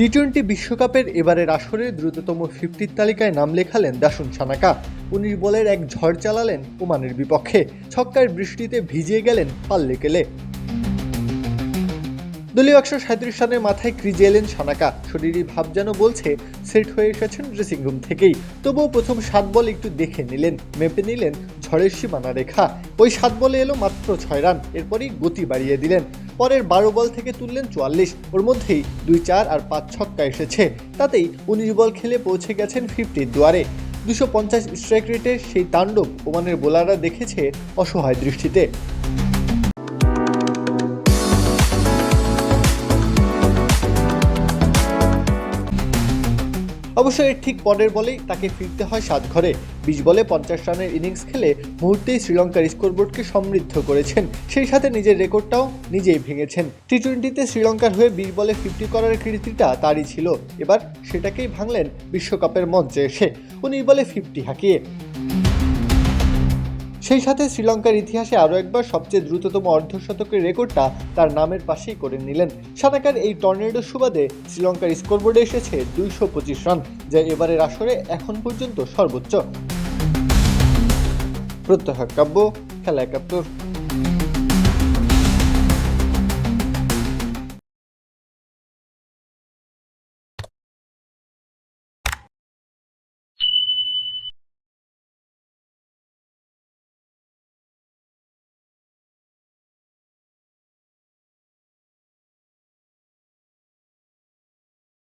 T twenty বিশ্বকাপের এবারের আসরে দ্রুততম ফিফটির তালিকায় নাম লেখালেন দাসুন সানাকা। উনিশ বলের এক ঝড় চালালেন ওমানের বিপক্ষে। ছক্কার বৃষ্টিতে ভিজিয়ে গেলেন পাল্লে কেলে দলীয় একশো সাঁত্রিশ রানের মাথায় ক্রিজে এলেন সানাকা। শরীরী ভাব যেন বলছে, সেট হয়ে এসেছেন ড্রেসিং রুম থেকেই। তবুও প্রথম সাত বল একটু দেখে নিলেন, মেপে নিলেন ঝড়ের সীমানা রেখা। ওই সাত বলে এলো মাত্র ছয় রান, এরপরই গতি বাড়িয়ে দিলেন। পরের বারো বল থেকে তুললেন চুয়াল্লিশ। ওর মধ্যেই দুই চার আর পাঁচ ছক্কা এসেছে। তাতেই উনিশ বল খেলে পৌঁছে গেছেন ফিফটির দুয়ারে। দুশো পঞ্চাশ স্ট্রাইক রেটের সেই তাণ্ডব ওমানের বোলাররা দেখেছে অসহায় দৃষ্টিতে। অবশ্য এর ঠিক পরের বলেই তাকে ফিরতে হয় সাত ঘরে। বিশ বলে পঞ্চাশ রানের ইনিংস খেলে মুহূর্তেই শ্রীলঙ্কার স্কোরবোর্ডকে সমৃদ্ধ করেছেন। সেই সাথে নিজের রেকর্ডটাও নিজেই ভেঙেছেন। টি টোয়েন্টিতে শ্রীলঙ্কার হয়ে বিশ বলে ফিফটি করার কীর্তিটা তারই ছিল। এবার সেটাকেই ভাঙলেন বিশ্বকাপের মঞ্চে এসে। উনিশ বলে ফিফটি হাঁকিয়ে। সেই সাথে শ্রীলঙ্কার ইতিহাসে আরও একবার সবচেয়ে দ্রুততম অর্ধশতকের রেকর্ডটা তার নামের পাশেই করে নিলেন। সানাকার এই টর্নেডো সুবাদে শ্রীলঙ্কার স্কোরবোর্ডে এসেছে দুইশো পঁচিশ রান, যা এবারের আসরে এখন পর্যন্ত সর্বোচ্চ। প্রত্যহ কাব্য, খেলা একাত্তর।